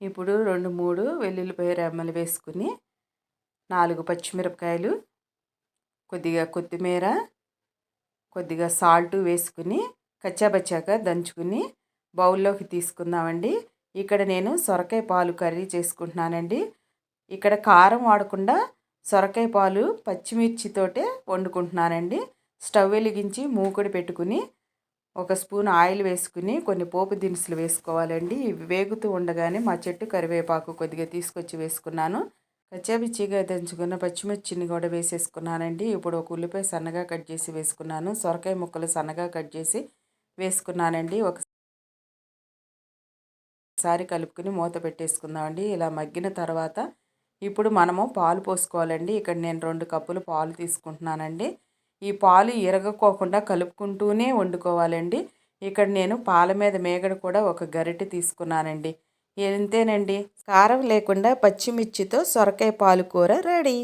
ఇప్పుడు రెండు మూడు వెల్లుల్లిపాయ రెమ్మలు వేసుకుని నాలుగు పచ్చిమిరపకాయలు కొద్దిగా కొత్తిమీర కొద్దిగా సాల్ట్ వేసుకుని కచ్చాబచ్చాక దంచుకుని బౌల్లోకి తీసుకుందామండి. ఇక్కడ నేను సొరకాయ పాలు కర్రీ చేసుకుంటున్నానండి. ఇక్కడ కారం వాడకుండా సొరకాయ పాలు పచ్చిమిర్చితోటే వండుకుంటున్నానండి. స్టవ్ వెలిగించి మూకుడు పెట్టుకుని ఒక స్పూన్ ఆయిల్ వేసుకుని కొన్ని పోపు దినుసులు వేసుకోవాలండి. ఇవి వేగుతూ ఉండగానే మా చెట్టు కరివేపాకు కొద్దిగా తీసుకొచ్చి వేసుకున్నాను. కచ్చాపిచ్చిగా దంచుకున్న పచ్చిమిర్చిని కూడా వేసేసుకున్నానండి. ఇప్పుడు ఒక ఉల్లిపాయ సన్నగా కట్ చేసి వేసుకున్నాను. సొరకాయ ముక్కలు సన్నగా కట్ చేసి వేసుకున్నానండి. ఒకసారి కలుపుకుని మూత పెట్టేసుకుందామండి. ఇలా మగ్గిన తర్వాత ఇప్పుడు మనము పాలు పోసుకోవాలండి. ఇక్కడ నేను రెండు కప్పులు పాలు తీసుకుంటున్నానండి. ఈ పాలు ఇరగకోకుండా కలుపుకుంటూనే వండుకోవాలండి. ఇక్కడ నేను పాల మీద మేగడ కూడా ఒక గరిటె తీసుకున్నానండి. ఎంతేనండి కారం లేకుండా పచ్చిమిర్చితో సొరకాయ పాలు కూర రెడీ.